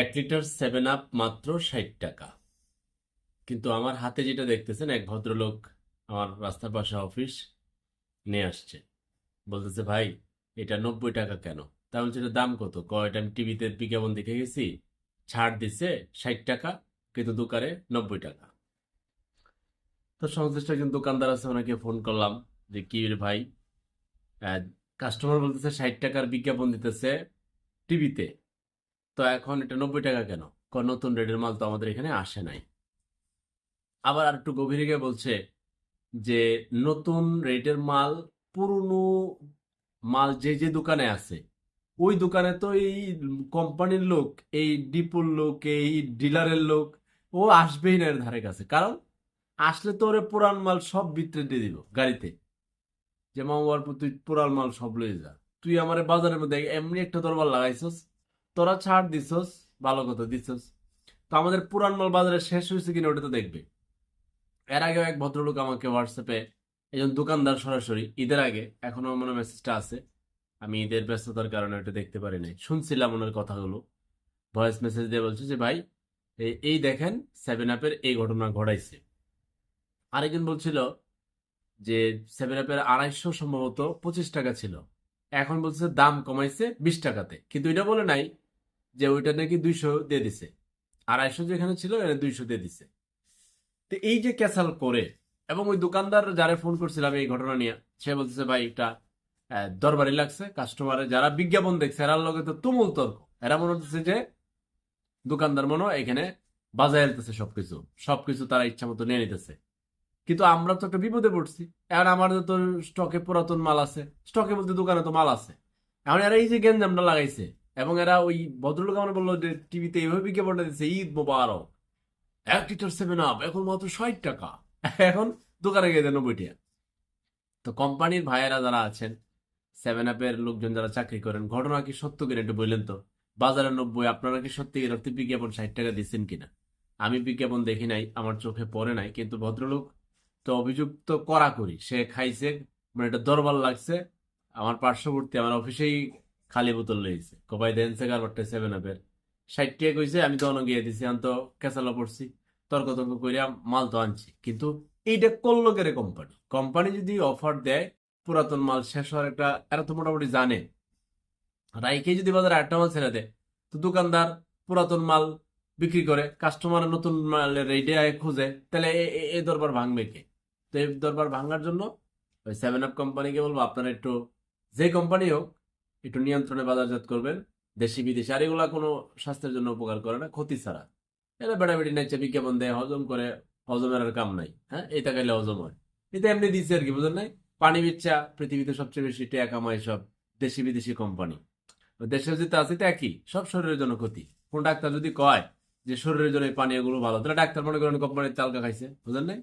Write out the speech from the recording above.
এক litre seven up মাত্র ষাট টাকা। কিন্তু আমার হাতে যেটা দেখতেছেন, এক ভদ্রলোক আমার রাস্তার পাশে অফিস নিয়ে আসছে। বলতেছে, ভাই, এটা নব্বই টাকা কেন? তা বলছে, এটা দাম কত? কয়টা আমি টিভিতে বিজ্ঞাপন দেখে গেছি, ছাড় দিছে ষাট টাকা, কিন্তু দোকানে নব্বই টাকা। তো সংশ্লিষ্ট একজন দোকানদার আছে, ওনাকে ফোন করলাম যে, কি ভাই? কাস্টমার বলতেছে, ষাট টাকার বিজ্ঞাপন দিতেছে টিভিতে। তো এখন এটা নব্বই টাকা কেন? কারণ নতুন রেটের মাল তো আমাদের এখানে আসে নাই। আবার আর একটু গভীরে গিয়ে বলছে যে নতুন রেটের মাল, পুরনো মাল যে যে দোকানে আছে, ওই দোকানে তো এই কোম্পানির লোক, এই ডিপোর লোক, এই ডিলারের লোক, ও আসবেই না এর ধারে কাছে। কারণ আসলে তো ওরে পুরান মাল সব বিতরে দিয়ে দিব গাড়িতে। যে মামা তুই পুরান মাল সব লয়ে যা। তুই আমার বাজারের মধ্যে এমনি একটা দরবার লাগাইছস তোরা ছাড় দিছস, ভালো কথা দিছস। তো আমাদের পুরান মাল বাজারে শেষ হয়েছে কিনা ওটা তো দেখবে। এর আগেও এক ভদ্রলোক আমাকে হোয়াটসঅ্যাপে একজন দোকানদার সরাসরি, ঈদের আগে, এখনও মনে মেসেজটা আছে, আমি ঈদের ব্যস্ততার কারণে ওটা দেখতে পারি নাই। শুনছিলাম ওনার কথাগুলো। ভয়েস মেসেজ দিয়ে বলছে যে, ভাই এই- দেখেন সেভেন আপের এই ঘটনা ঘটাইছে। আরেকজন বলছিল যে সেভেন আপের আড়াইশো সম্ভবত পঁচিশ টাকা ছিল। এখন বলছে দাম কমাইছে বিশ টাকাতে। কিন্তু এটা বলে নাই যে ওইটা নাকি দুইশো দিয়ে দিছে। আড়াইশো যেখানে ছিল এখানে দুইশো দিয়ে দিছে। তো এই যে ক্যাসাল করে, এবং ওই দোকানদার যারা ফোন করছিলাম এই ঘটনা নিয়ে, সে বলতেছে, ভাই এটা দরবারি লাগছে। কাস্টমারে যারা বিজ্ঞাপন দেখছে, এরার লগে তো তুমুল তর্ক। এরা মনে হচ্ছে যে দোকানদার মনে এখানে বাজায় আনতেছে সবকিছু। সবকিছু তারা ইচ্ছা মতো নিয়ে নিতেছে। কিন্তু আমরা তো একটা বিপদে পড়ছি। এখন আমাদের তো স্টকে পুরাতন মাল আছে। স্টকে বলতে দোকানে তো মাল আছে। এখন এরা এই যে গেঞ্জামটা লাগাইছে, এবং এরা ওই ভদ্রলোক আমার বলল যে টিভিতে এইভাবে বিজ্ঞাপনটা দিচ্ছে ঈদ মোবারক। এক লিটার সেভেন আপ এখন মাত্র ষাট টাকা। এখন দোকানে গিয়ে দেন নব্বই তো কোম্পানির ভাইয়েরা যারা আছেন সেভেন আপের লোকজন যারা চাকরি করেন, ঘটনা কি সত্য কিনা একটু বললেন তো? বাজারে নব্বই, আপনারা কি সত্যি রক্তি বিজ্ঞাপন ষাট টাকা দিচ্ছেন কিনা? আমি বিজ্ঞাপন দেখি নাই, আমার চোখে পড়ে নাই, কিন্তু ভদ্রলোক তো অভিযুক্ত করা করি সে খাইছে মানে এটা দরবার লাগছে, আমার পার্শ্ববর্তী আমার অফিসেই খালি বোতল লইছে। কবাই দেন সে কারবারটা সেভেন আপের ষাট টাকা কইছে, আমি তো গিয়ে দিছি, আমি তো পড়ছি তর্ক তর্ক করিয়া মাল তো আনছি। কিন্তু এইটা করল কেরে কোম্পানি কোম্পানি যদি অফার দেয়, পুরাতন মাল শেষ হওয়ার একটা, এরা তো মোটামুটি জানে। রাইকে যদি বাজারে আটটা মাল ছেড়ে দেয়, তো দোকানদার পুরাতন মাল বিক্রি করে কাস্টমার নতুন মালের রেটে খুঁজে, তাহলে এ- দরবার ভাঙবে কে? তো এই দরবার ভাঙার জন্য, ওই সেভেন আপ কোম্পানিকে বলব, আপনারা একটু যে কোম্পানি হোক, একটু নিয়ন্ত্রণে বাজারজাত করবেন। দেশি বিদেশি, আর এগুলা কোনো স্বাস্থ্যের জন্য উপকার করে না, ক্ষতি ছাড়া। এরা বেড়াবেড়ি নাইছে বিজ্ঞাপন দেয় হজম করে হজমের আর কাম নাই হ্যাঁ? এটা খাইলে হজম হয়। এটা এমনি দিচ্ছে আর কি বুঝলেন নাই? পানি বিচ্ছা, পৃথিবীতে সবচেয়ে বেশি টেয়া কামায় সব দেশি বিদেশি কোম্পানি দেশের যেতে আছে, এটা একই, সব শরীরের জন্য ক্ষতি। কোন ডাক্তার যদি কয় যে শরীরের জন্য এই পানীয়গুলো ভালো, তাহলে ডাক্তার মনে করেন কোম্পানির চালকা খাইছে বুঝলেন নাই?